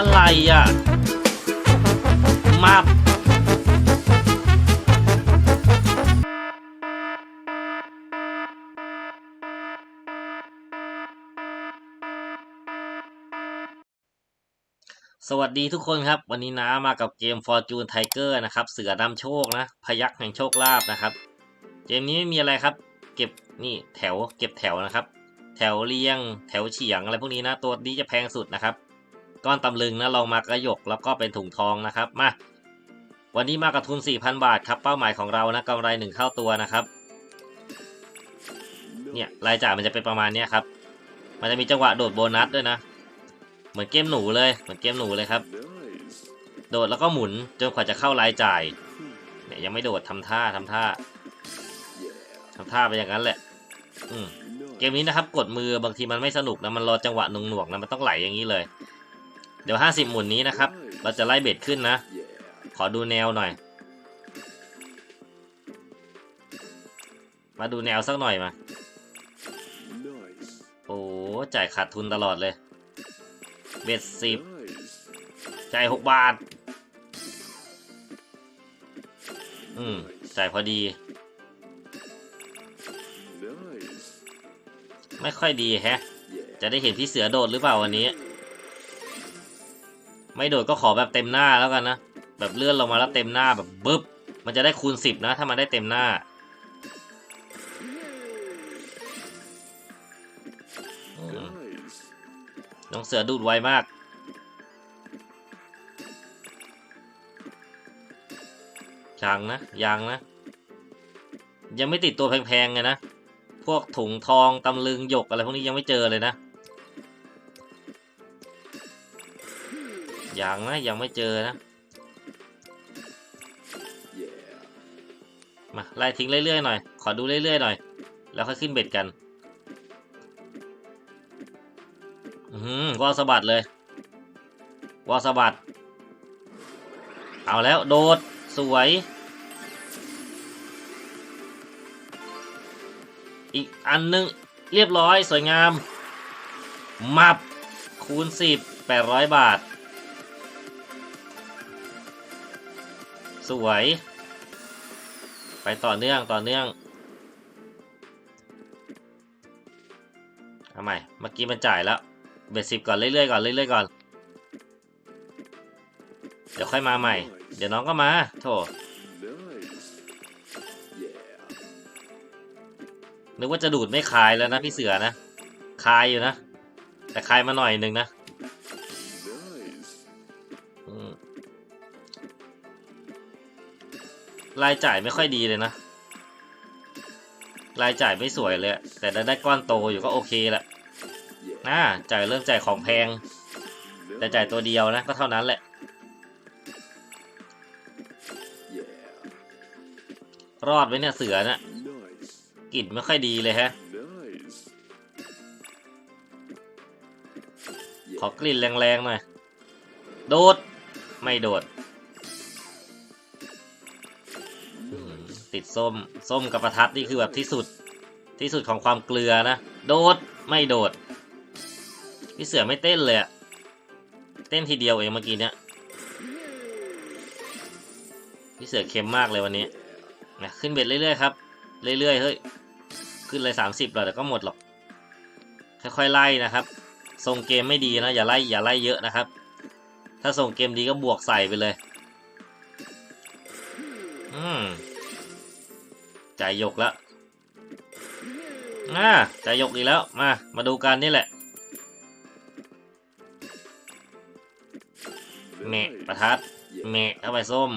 อะไรอะ มาสวัสดีทุกคนครับ วันนี้น้ามากับเกม Fortune Tiger นะครับ เสือนำโชคนะ พยักแห่งโชคลาภนะครับ เกมนี้ไม่มีอะไรครับ เก็บนี่แถวเก็บแถวนะครับ แถวเรียง แถวเฉียงอะไรพวกนี้นะ ตัวนี้จะแพงสุดนะครับ ก้อนตำลึงนะลองมากระยกแล้วก็เป็นถุงทองนะครับมาวันนี้มากับทุน 4,000 บาทครับเป้าหมายของเรานะกำไรหนึ่งเท่าตัวนะครับเนี่ยรายจ่ายมันจะเป็นประมาณนี้ครับ มันจะมีจังหวะโดดโบนัสด้วยนะ เหมือนเกมหนูเลยเหมือนเกมหนูเลยครับ โดดแล้วก็หมุนจนกว่าจะเข้ารายจ่ายเนี่ยยังไม่โดดทำท่าทำท่าทำท่าไปอย่างนั้นแหละ อืมเกมนี้นะครับ กดมือบางทีมันไม่สนุกนะมันรอจังหวะหน่วงๆนะมันต้องไหลอย่างนี้เลย เดี๋ยว 50 หมุนนี้นะครับ เราจะไล่เบ็ดขึ้นนะ ขอดูแนวหน่อย มาดูแนวสักหน่อยมา โอ้จ่ายขาดทุนตลอดเลย เบ็ดสิบจ่ายหกบาท อืม จ่ายพอดี ไม่ค่อยดีแฮะ จะได้เห็นพี่เสือโดดหรือเปล่าวันนี้ ไม่โดดก็ขอแบบเต็มหน้าแล้วกันนะ แบบเลื่อนลงมาแล้วเต็มหน้าแบบบึ๊บ มันจะได้คูณสิบนะ ถ้ามันได้เต็มหน้า น้องเสือดูดไวมากยังนะยังนะ ยังไม่ติดตัวแพงๆไงนะ พวกถุงทองตำลึงหยกอะไรพวกนี้ยังไม่เจอเลยนะ ยังนะยังไม่เจอนะ มาไล่ทิ้งเรื่อยๆหน่อย ขอดูเรื่อยๆหน่อย แล้วค่อยขึ้นเบ็ดกัน อือหือวอลสะบัดเลยวอลสะบัด เอาแล้วโดดสวย อีกอันหนึงเรียบร้อยสวยงาม มับคูณสิบแปดร้อยบาท สวย ไปต่อเนื่องต่อเนื่องเอาใหม่เมื่อกี้มันจ่ายแล้ว เบ็ดสิบก่อนเรื่อยๆก่อนเรื่อยๆก่อน เดี๋ยวค่อยมาใหม่ เดี๋ยวน้องก็มา โถนึกว่าจะดูดไม่คายแล้วนะพี่เสือนะ คายอยู่นะ แต่คายมาหน่อยหนึ่งนะ รายจ่ายไม่ค่อยดีเลยนะ รายจ่ายไม่สวยเลย แต่ได้ก้อนโตอยู่ก็โอเคแหละน่าจ่ายเริ่มจ่ายของแพง แต่จ่ายตัวเดียวนะ ก็เท่านั้นแหละ รอดไว้เนี่ยเสือนะกลิ่นไม่ค่อยดีเลยฮะ ขอกลิ่นแรงๆหน่อย โดด ไม่โดด ติดส้ม ส้มกับประทัดนี่คือแบบที่สุด ที่สุดของความเกลือนะ โดด ไม่โดด พี่เสือไม่เต้นเลยอะเต้นทีเดียวเองเมื่อกี้เนี้ยพี่เสือเค็มมากเลยวันนี้นะขึ้นเบ็ดเรื่อยๆครับ เรื่อยๆ เฮ้ย ขึ้นเลยสามสิบหรอแต่ก็หมดหรอก ค่อยๆ ไล่นะครับ ทรงเกมไม่ดีนะ อย่าไล่ อย่าไล่เยอะนะครับ ถ้าทรงเกมดีก็บวกใส่ไปเลย อืม จ่ายยกแล้วอ่าจ่ายยกอีกแล้ว มา มาดูกันนี่แหละเมะประทัดเมะเข้าไปส้ม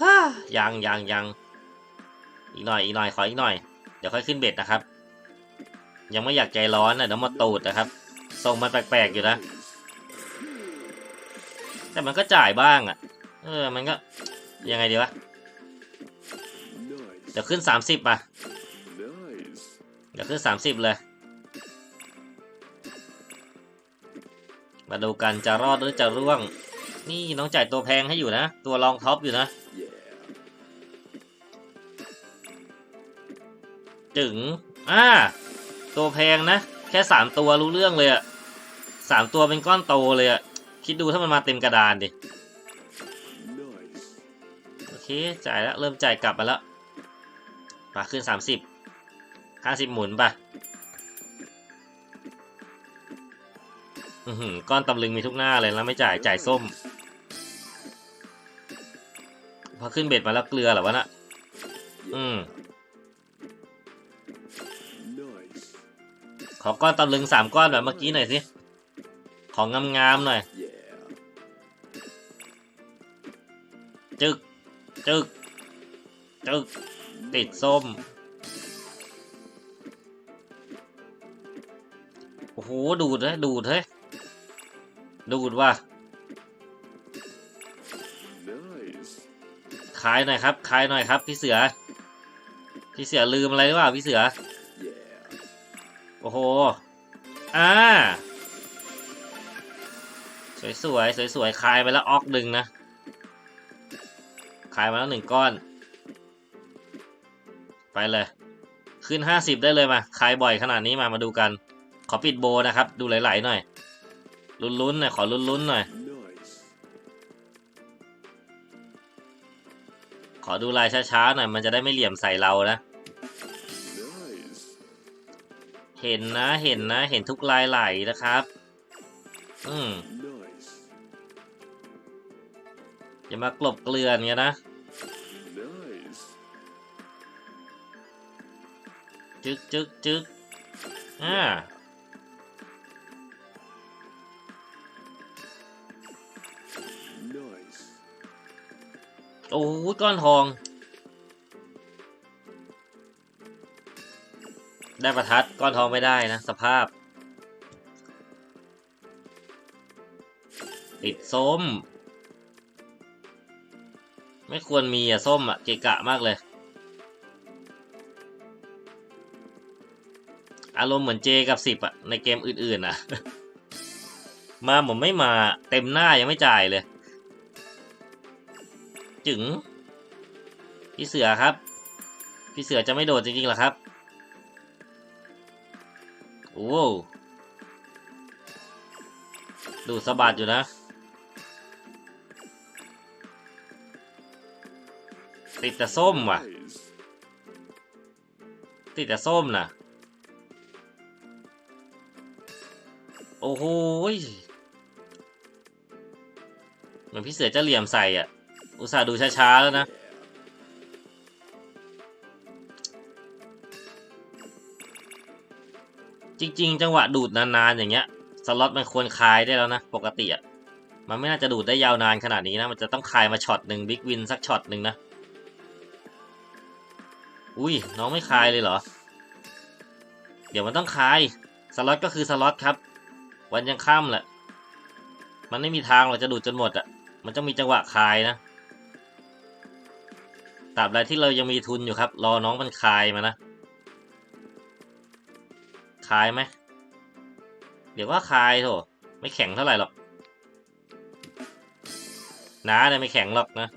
ฮ่ายังยังยังอี กหน่อยอีกหน่อยขออีกหน่อย เดี๋ยวค่อยขึ้นเบ็ดนะครับ ยังไม่อยากใจร้อนนะเดี๋ยวมาตูดนะครับทรงมันแปลกๆอยู่นะ แต่มันก็จ่ายบ้างอะ เออมันก็ยังไงดีวะเดี๋ยวขึ้นสามสิบป่ะเดี๋ยวขึ้นสามสิบเลย มาดูกันจะรอดหรือจะร่วง นี่น้องจ่ายตัวแพงให้อยู่นะ ตัวรองท็อปอยู่นะ จึงอ่าตัวแพงนะ แค่สามตัวรู้เรื่องเลยอะสามตัวเป็นก้อนโตเลยอะคิดดูถ้ามันมาเต็มกระดานดิโอเคจ่ายแล้วเริ่มจ่ายกลับมาแล้วมาขึ้นสามสิบห้าสิบหมุนไปอือหือก้อนตำลึงมีทุกหน้าเลยแล้วไม่จ่ายจ่ายส้ม พอขึ้นเบ็ดมาแล้วเกลือหรอวะนะอืม ขอก้อนตำลึงสามก้อนแบบเมื่อกี้หน่อยสิ ของงามๆหน่อย จึก จึก จึก ติดส้ม โอ้โห ดูดเลยดูดเฮ้ยดูดว่ะขายหน่อยครับขายหน่อยครับ พี่เสือ พี่เสือลืมอะไรหรือเปล่าพี่เสือ โอ้โห อ่า สวยสวยสวยสวยๆคลายไปแล้วออกหนึ่งนะคลายมาแล้วหนึ่งก้อน ไปเลย ขึ้นห้าสิบได้เลยมาคลายบ่อยขนาดนี้มามาดูกัน ขอปิดโบนะครับ ดูไหลๆหน่อย ลุ้นๆหน่อยขอลุ้นๆหน่อย ขอดูลายช้าๆหน่อยมันจะได้ไม่เหลี่ยมใส่เรานะ เห็นนะเห็นนะ เห็นทุกลายไหลนะครับ อืมอย่ามากลบเกลือนเงี้ยนะจึกจึกจึกอ่าโอ้ก้อนทอง ได้ประทัดก้อนทองไม่ได้นะ สภาพ ติดส้ม ไม่ควรมีอะส้มอะเกะกะมากเลย อารมณ์เหมือนเจกับสิบอะในเกมอื่นๆอะมาผมไม่มาเต็มหน้ายังไม่จ่ายเลย จึง พี่เสือครับ พี่เสือจะไม่โดดจริงๆหรอครับ โอ้โหดูสะบัดอยู่นะ ติดแต่ส้มว่ะ ติดแต่ส้มนะโอ้โหเหมือนพี่เสือจะเหลี่ยมใส่อะ อุตส่าห์ดูช้าๆแล้วนะ จริง ๆ จังหวะดูดนานๆอย่างเงี้ยสล็อตมันควรคลายได้แล้วนะ ปกติอะมันไม่น่าจะดูดได้ยาวนานขนาดนี้นะมันจะต้องคลายมาช็อตหนึ่งบิ๊กวินสักช็อตหนึ่งนะอุ้ยน้องไม่คลายเลยเหรอ เดี๋ยวมันต้องคลายสล็อตก็คือสล็อตครับ วันยังค่ำแหละมันไม่มีทางหรอกจะดูดจนหมดอะมันต้องมีจังหวะคลายนะตราบใดที่เรายังมีทุนอยู่ครับ รอน้องมันคลายมานะายไหมเดี๋ยวว่าคลายโถไม่แข็งเท่าไหร่หรอกนะเนี่ยไม่แข็งหรอกนะ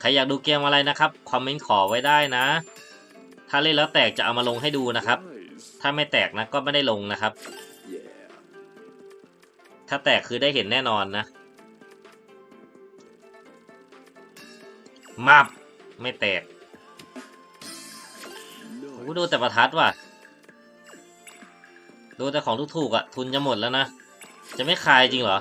ใครอยากดูเกมอะไรนะครับคอมเมนต์ขอไว้ได้นะ ถ้าเล่นแล้วแตกจะเอามาลงให้ดูนะครับ ถ้าไม่แตกนะก็ไม่ได้ลงนะครับ ถ้าแตกคือได้เห็นแน่นอนนะมับไม่แตกโอ้โหดูแต่ประทัดว่ะ ดูแต่ของถูกๆอะ ทุนจะหมดแล้วนะ จะไม่คลายจริงเหรอ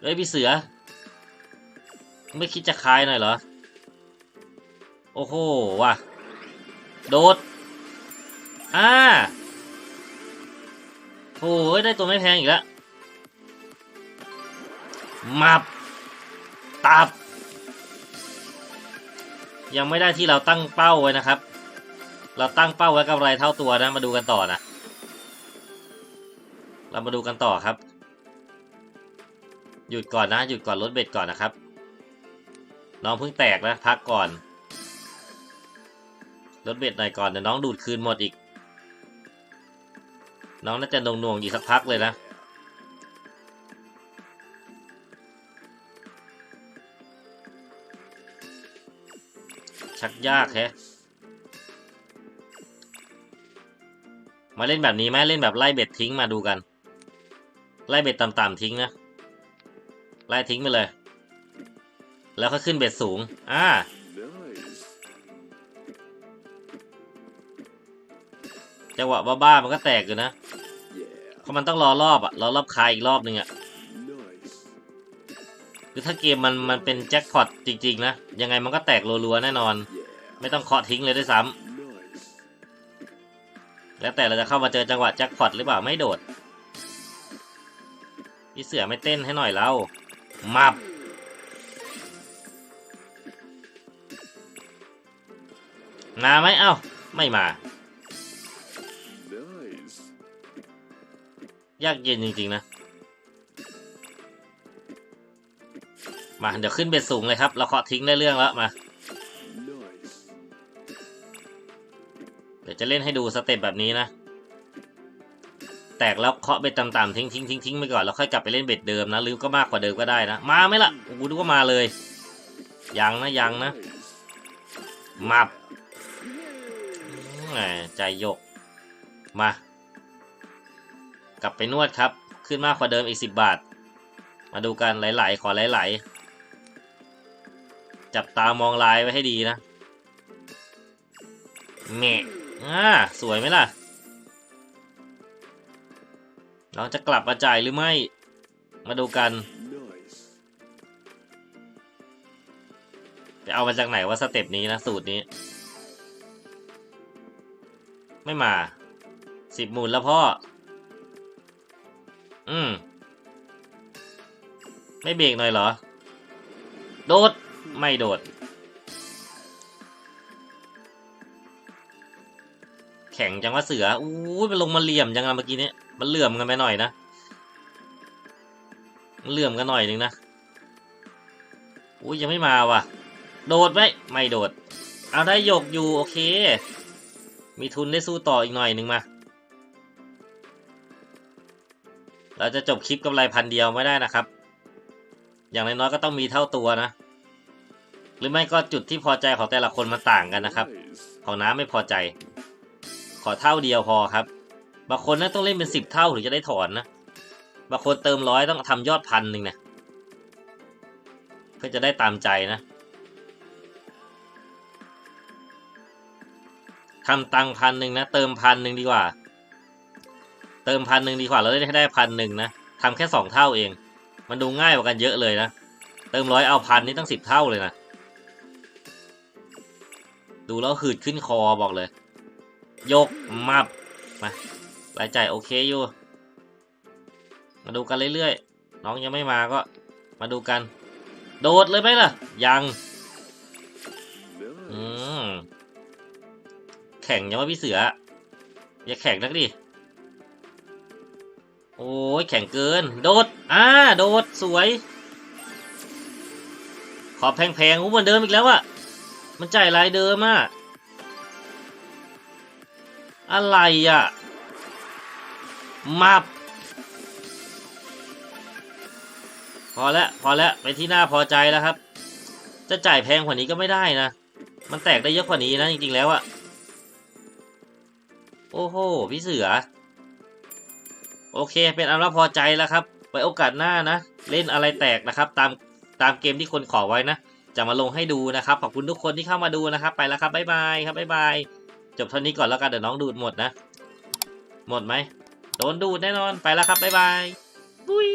เฮ้ยพี่เสือ ไม่คิดจะคลายหน่อยเหรอ โอ้โหว่ะ โดดอ่าโอ้ยได้ตัวไม่แพงอีกแล้วมับ ตับ ยังไม่ได้ที่เราตั้งเป้าไว้นะครับ เราตั้งเป้าไว้กำไรเท่าตัวนะ มาดูกันต่อนะ เรามาดูกันต่อครับ หยุดก่อนนะ หยุดก่อนลดเบ็ดก่อนนะครับ น้องเพิ่งแตกนะ พักก่อน ลดเบ็ดหน่อยก่อนเดี๋ยวน้องดูดคืนหมดอีก น้องน่าจะนงนวงอีกสักพักเลยนะชักยากแฮะ มาเล่นแบบนี้ไหมเล่นแบบไล่เบ็ดทิ้งมาดูกัน ไล่เบ็ดต่ำๆทิ้งนะ ไล่ทิ้งไปเลย แล้วก็ขึ้นเบ็ดสูง อ่า จังหวะบ้าๆมันก็แตกอยู่นะ เพราะมันต้องรอรอบอะรอรอบคายอีกรอบหนึ่งอะคือถ้าเกมมันมันเป็นแจ็คพอตจริงๆนะ ยังไงมันก็แตกรัวๆแน่นอน ไม่ต้องเคาะทิ้งเลยด้วยซ้ำ แล้วแต่เราจะเข้ามาเจอจังหวะแจ็คพอตหรือเปล่าไม่โดดพี่เสือไม่เต้นให้หน่อยแล้วมับมาไหมเอ้า ไม่มา Nice. ยากเย็นจริง ๆ นะ มา เดี๋ยวขึ้นเบ็ดสูงเลยครับ เราเคาะทิ้งได้เรื่องแล้วมา ดี๋ยวจะเล่นให้ดูสเต็ปแบบนี้นะ แตกแล้วเคาะเบ็ดต่ำๆทิ้งทิ้งทิ้งทิ้งไปก่อนแล้วค่อยกลับไปเล่นเบ็ดเดิมนะหรือก็มากกว่าเดิมก็ได้นะ มาไหมล่ะกูดูว่ามาเลย ยังนะยังนะ มับใจยก มา กลับไปนวดครับ ขึ้นมากกว่าเดิมอีกสิบบาท มาดูกันไหลๆขอไหลๆจับตามองลายไว้ให้ดีนะแหม่ อ่าสวยไหมล่ะ เราจะกลับมาจ่ายหรือไม่ มาดูกัน ไปเอามาจากไหนว่าสเต็ปนี้นะสูตรนี้ ไม่มาสิบหมุนแล้วพ่อ อืม ไม่เบรกหน่อยเหรอ โดด ไม่โดด แข็งจังว่าเสืออู้ยมันลงมาเหลี่ยมจังอะเมื่อกี้นี้มันเหลื่อมกันไปหน่อยนะเหลื่อมกันหน่อยนึงนะอุ้ยยังไม่มาว่ะ โดดไหมไม่โดด เอาได้หยกอยู่โอเค มีทุนได้สู้ต่ออีกหน่อยหนึ่งมาเราจะจบคลิปกำไรพันเดียวไม่ได้นะครับ อย่างน้อยๆก็ต้องมีเท่าตัวนะ หรือไม่ก็จุดที่พอใจของแต่ละคนมันต่างกันนะครับ ของน้ำไม่พอใจ อเท่าเดียวพอครับ บางคนนะต้องเล่นเป็นสิบเท่าถึงจะได้ถอนนะ บางคนเติมร้อยต้องทำยอดพันหนึ่งนะเพื่อจะได้ตามใจนะทำตังพันหนึ่งนะ เติมพันหนึ่งดีกว่า เติมพันหนึ่งดีกว่าเราได้ได้พันหนึ่งนะทำแค่สองเท่าเอง มันดูง่ายกว่ากันเยอะเลยนะ เติมร้อยเอาพันนี่ตั้งสิบเท่าเลยนะ ดูแล้วหืดขึ้นคอบอกเลย ยกมับมารายจ่ายโอเคอยู่ มาดูกันเรื่อยๆ น้องยังไม่มาก็ มาดูกัน โดดเลยไหมล่ะ ยัง อื Nice. มแข่งยังว่าพี่เสือ อย่าแข่งนักดิ โอ้ยแข่งเกิน โดด อ่า โดด สวย ขอแพงๆอู้เหมือนเดิมอีกแล้วอะมันจ่ายรายเดิมอะ อะไรอะมับพอแล้วพอแล้วไปที่หน้าพอใจแล้วครับ จะจ่ายแพงกว่านี้ก็ไม่ได้นะ มันแตกได้เยอะกว่านี้นะจริงๆแล้วอะโอ้โหพี่เสือ โอเคเป็นอันว่าพอใจแล้วครับไว้โอกาสหน้านะ เล่นอะไรแตกนะครับ ตามตามเกมที่คนขอไว้นะ จะมาลงให้ดูนะครับ ขอบคุณทุกคนที่เข้ามาดูนะครับ ไปแล้วครับบ๊ายบายครับบ๊ายบาย จบเท่านี้ก่อนแล้วกันเดี๋ยวน้องดูดหมดนะ หมดไหมโดนดูดแน่นอนไปแล้วครับบ๊ายบายบุย